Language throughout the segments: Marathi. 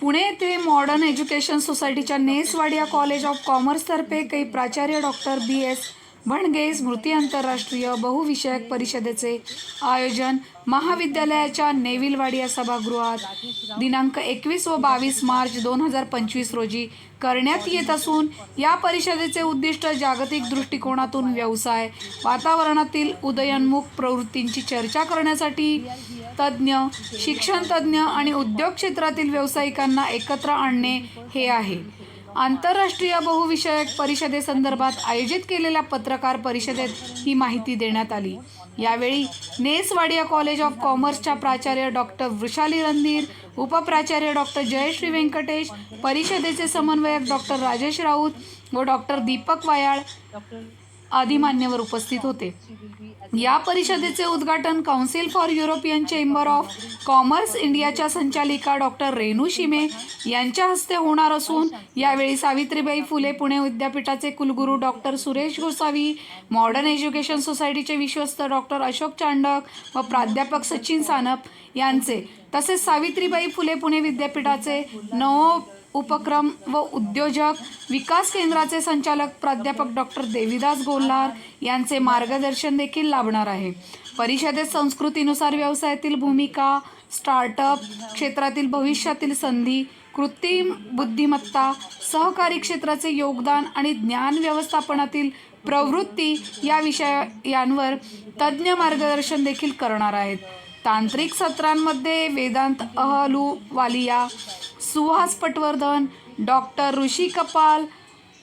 पुणे येथे मॉडर्न एज्युकेशन सोसायटीच्या नेसवाडिया कॉलेज ऑफ कॉमर्सतर्फे काही प्राचार्य डॉक्टर बी एस भणगे स्मृती आंतरराष्ट्रीय बहुविषयक परिषदेचे आयोजन महाविद्यालयाच्या नेविलवाडिया सभागृहात. दिनांक एकवीस व बावीस मार्च दोन हजार पंचवीस रोजी करण्यात येत असून या परिषदेचे उद्दिष्ट जागतिक दृष्टिकोनातून व्यवसाय वातावरणातील उदयोन्मुख प्रवृत्तींची चर्चा करण्यासाठी तज्ज्ञ शिक्षण तज्ज्ञ आणि उद्योग क्षेत्रातील व्यावसायिकांना एकत्र आणणे हे आहे. आंतरराष्ट्रीय बहुविषयक परिषदेसंदर्भात आयोजित केलेल्या पत्रकार परिषदेत ही माहिती देण्यात आली. यावेळी नेसवाडिया कॉलेज ऑफ कॉमर्सच्या प्राचार्य डॉक्टर वृषाली रणधीर उपप्राचार्य डॉक्टर जयश्री व्यंकटेश परिषदेचे समन्वयक डॉक्टर राजेश राऊत व डॉक्टर दीपक वायाळ आदी मान्यवर उपस्थित होते. या परिषदेचे उद्घाटन council for European chamber of commerce इंडियाच्या संचालिका डॉक्टर रेणू शिमे यांच्या हस्ते होणार असून यावेळी सावित्रीबाई फुले पुणे विद्यापीठाचे कुलगुरू doctor Suresh Gosavi modern education सोसायटीचे विश्वस्त डॉक्टर अशोक चांडक व प्राध्यापक सचिन सानप यांचे तसेच सावित्रीबाई फुले पुणे विद्यापीठाचे नवो उपक्रम व उद्योजक विकास केंद्राचे संचालक प्राध्यापक डॉक्टर देविदास गोल्हार यांचे मार्गदर्शन देखील लाभणार आहे. परिषदेत संस्कृतीनुसार व्यवसायातील भूमिका स्टार्टअप क्षेत्रातील भविष्यातील संधी कृत्रिम बुद्धिमत्ता सहकारी क्षेत्राचे योगदान आणि ज्ञान व्यवस्थापनातील प्रवृत्ती या विषयांवर तज्ज्ञ मार्गदर्शन देखील करणार आहेत. तांत्रिक सत्रांमध्ये वेदांत अहलुवालिया सुहास पटवर्धन डॉक्टर ऋषी कपाल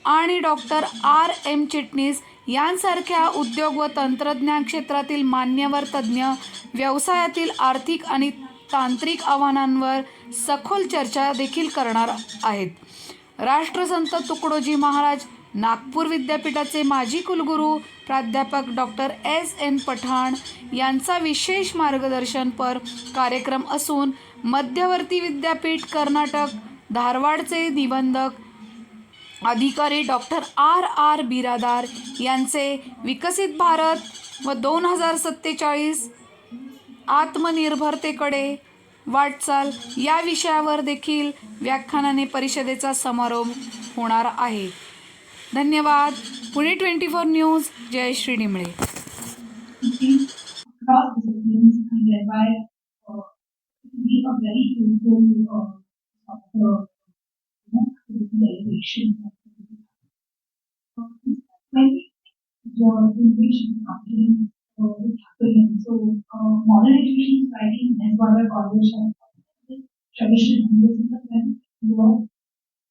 आणि डॉक्टर आर एम चिटणीस यांसारख्या उद्योग व तंत्रज्ञान क्षेत्रातील मान्यवर तज्ज्ञ व्यवसायातील आर्थिक आणि तांत्रिक आव्हानांवर सखोल चर्चा देखील करणार आहेत. राष्ट्रसंत तुकडोजी महाराज नागपूर विद्यापीठाचे माजी कुलगुरू प्राध्यापक डॉक्टर एस एन पठाण यांचा विशेष मार्गदर्शनपर कार्यक्रम असून मध्यवर्ती विद्यापीठ कर्नाटक धारवाडचे निबंधक अधिकारी डॉक्टर आर आर बिरादार यांचे विकसित भारत व दोन हजार सत्तेचाळीस आत्मनिर्भरतेकडे वाटचाल या विषयावर देखील व्याख्यानाने परिषदेचा समारोप होणार आहे. धन्यवाद Pune twenty four news Jai Shri Nimale traditional Hinduism, but then you know,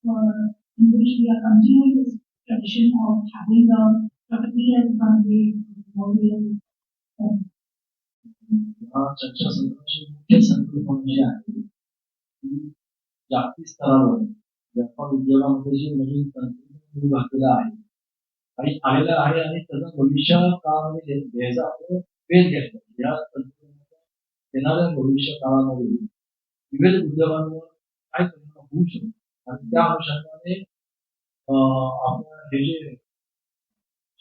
uh, in which we are continuing this tradition of having the property as one way, मुख्य संकल्पना जी आहे जागतिक स्तरावर व्यापार उद्योगामध्ये जे नवीन तंत्रज्ञान घातलेलं आहे आणि आलेलं आहे आणि त्याचा भविष्य काळामध्ये घ्यायचा आपण वेध घ्यायचा या तंत्रज्ञानाचा येणाऱ्या भविष्य काळामध्ये विविध उद्योगांवर काय परिणाम होऊ शकतो? आणि त्या अनुषंगाने हे जे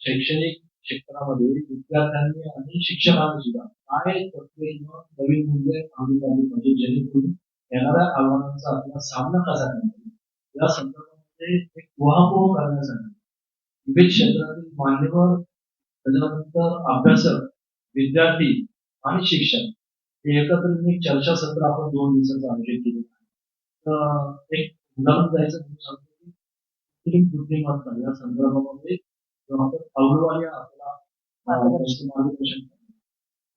शैक्षणिक क्षेत्रामध्ये विद्यार्थ्यांनी आणि शिक्षकांनी सुद्धा काय तत्वे किंवा नवीन मूल्य आणली पाहिजे म्हणजे जेणेकरून येणाऱ्या आव्हानांचा आपला सामना कसा करता येईल या संदर्भामध्ये एक गुहापोह करण्यासाठी विविध क्षेत्रातील मान्यवर त्याच्यानंतर अभ्यासक विद्यार्थी आणि शिक्षक हे एकत्र एक चर्चासत्र आपण दोन दिवसाचं आयोजित केलेलं आहे. तर एक उदाहरण द्यायचं म्हणून सांगतो की कृत्रिम बुद्धिमत्ता या संदर्भामध्ये डॉक्टर अवलवालिया आपला मार्गदर्शन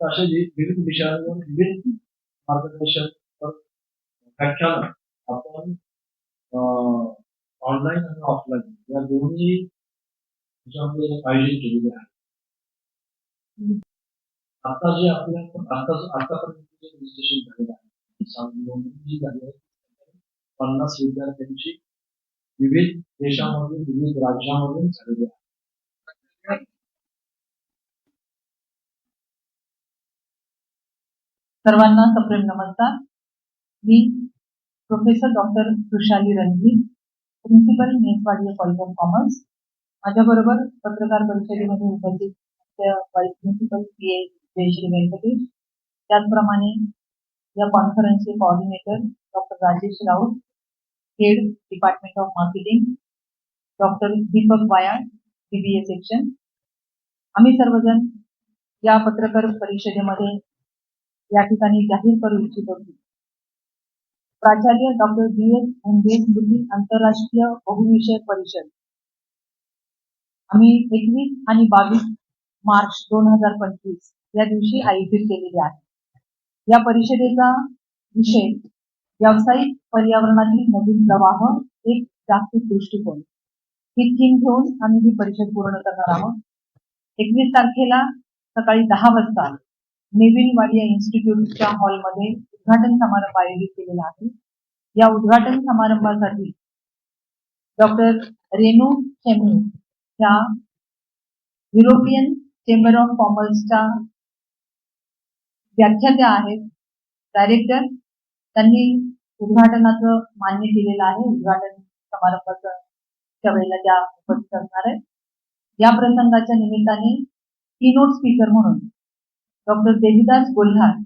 तर अशा जे विविध विषयांवर विविध मार्गदर्शन व्याख्यान आपण ऑनलाईन आणि ऑफलाईन या दोन्ही ह्याच्यामध्ये आयोजित केलेले आहे आता जे आपल्या आता आतापर्यंत जे रजिस्ट्रेशन झालेलं आहे नोंदणी जी झाली आहे पन्नास विद्यार्थ्यांची विविध देशामधून विविध राज्यामधून झालेली आहे सर्वांना सप्रेम नमस्कार. मी professor doctor Vrushali Randhir principal Meswadi college of commerce माझ्याबरोबर पत्रकार परिषदेमध्ये उपस्थित vice principal P A Jayashree Venkatesh त्याचप्रमाणे या कॉन्फरन्सचे coordinator doctor Rajesh Raut head department of marketing doctor Deepak Wayal BBA section आम्ही सर्वजण या पत्रकार परिषदेमध्ये या ठिकाणी जाहीर करू इच्छितो की प्राचार्य डॉक्टर बी एस मुंडे स्मृती आंतरराष्ट्रीय बहुविषयक परिषद. आम्ही एकवीस आणि बावीस मार्च दोन हजार पंचवीस या दिवशी आयोजित केलेली आहे. या परिषदेचा विषय व्यावसायिक पर्यावरणातील नवीन प्रवाह एक जागतिक दृष्टिकोन. ही थीम घेऊन आम्ही ही परिषद पूर्ण करणार आहोत. एकवीस तारखेला सकाळी दहा वाजता नेविन वाडिया इन्स्टिट्यूटच्या हॉलमध्ये उद्घाटन समारंभ आयोजित केलेला आहे. या उद्घाटन समारंभासाठी डॉक्टर रेणू चेमी ह्या युरोपियन चेंबर ऑफ कॉमर्सच्या व्याख्यात्या आहेत. डायरेक्टर त्यांनी उद्घाटनाचं मान्य केलेलं आहे. उद्घाटन समारंभाचं त्या वेळेला त्या उपस्थित असणार आहेत. या प्रसंगाच्या निमित्ताने किनोट स्पीकर म्हणून doctor Devidas Golhar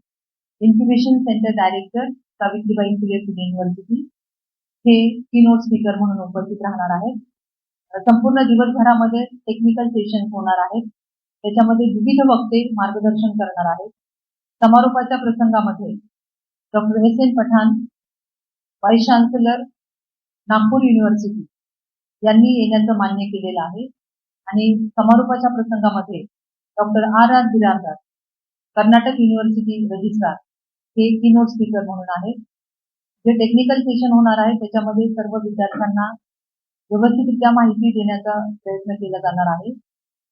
incubation centre director Savitribai Phule Pune university हे किनोट स्पीकर म्हणून उपस्थित राहणार आहेत. संपूर्ण दिवसभरामध्ये टेक्निकल सेशन होणार आहेत. त्याच्यामध्ये विविध वक्ते मार्गदर्शन करणार आहेत. समारोपाच्या प्रसंगामध्ये doctor S N Pathan vice chancellor Nagpur university यांनी येण्याचं मान्य केलेलं आहे. आणि समारोपाच्या प्रसंगामध्ये doctor R R Biradar Karnataka university registrar हे किनोट स्पीकर म्हणून आहेत. जे टेक्निकल सेशन होणार आहे त्याच्यामध्ये सर्व विद्यार्थ्यांना व्यवस्थितरित्या माहिती देण्याचा प्रयत्न केला जाणार आहे.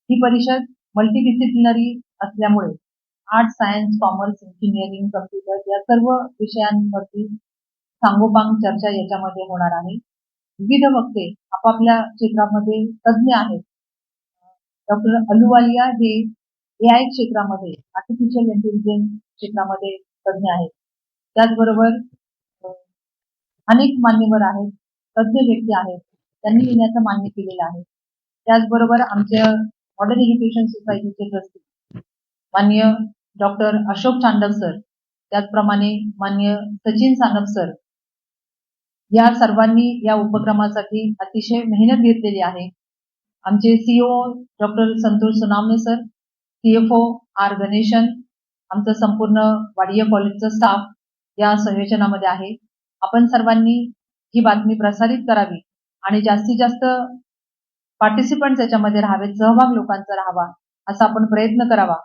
ही परिषद मल्टीडिसिप्लिनरी असल्यामुळे art science commerce engineering computer या सर्व विषयांवरती सांगोपांग चर्चा याच्यामध्ये होणार आहे. विविध वक्ते आपापल्या क्षेत्रामध्ये तज्ज्ञ आहेत. डॉक्टर अलुवालिया हे ए आय क्षेत्रामध्ये आर्टिफिशियल इंटेलिजन्स क्षेत्रामध्ये तज्ज्ञ आहेत. त्याचबरोबर अनेक मान्यवर आहेत तज्ज्ञ व्यक्ती आहेत त्यांनी येण्याचं मान्य केलेलं आहे. त्याचबरोबर आमच्या मॉडर्न एज्युकेशन सोसायटीचे ट्रस्टी मान्य डॉक्टर अशोक चांडक सर त्याचप्रमाणे मान्य सचिन सानप सर या सर्वांनी या उपक्रमासाठी अतिशय मेहनत घेतलेली आहे. आमचे CO doctor Santosh Sunavane sir CFO R Ganesan आमचं संपूर्ण वाडिया कॉलेजचं स्टाफ या संयोजनामध्ये आहे. आपण सर्वांनी ही बातमी प्रसारित करावी आणि जास्तीत जास्त पार्टिसिपंट याच्यामध्ये राहावेत सहभाग लोकांचा राहावा असा आपण प्रयत्न करावा.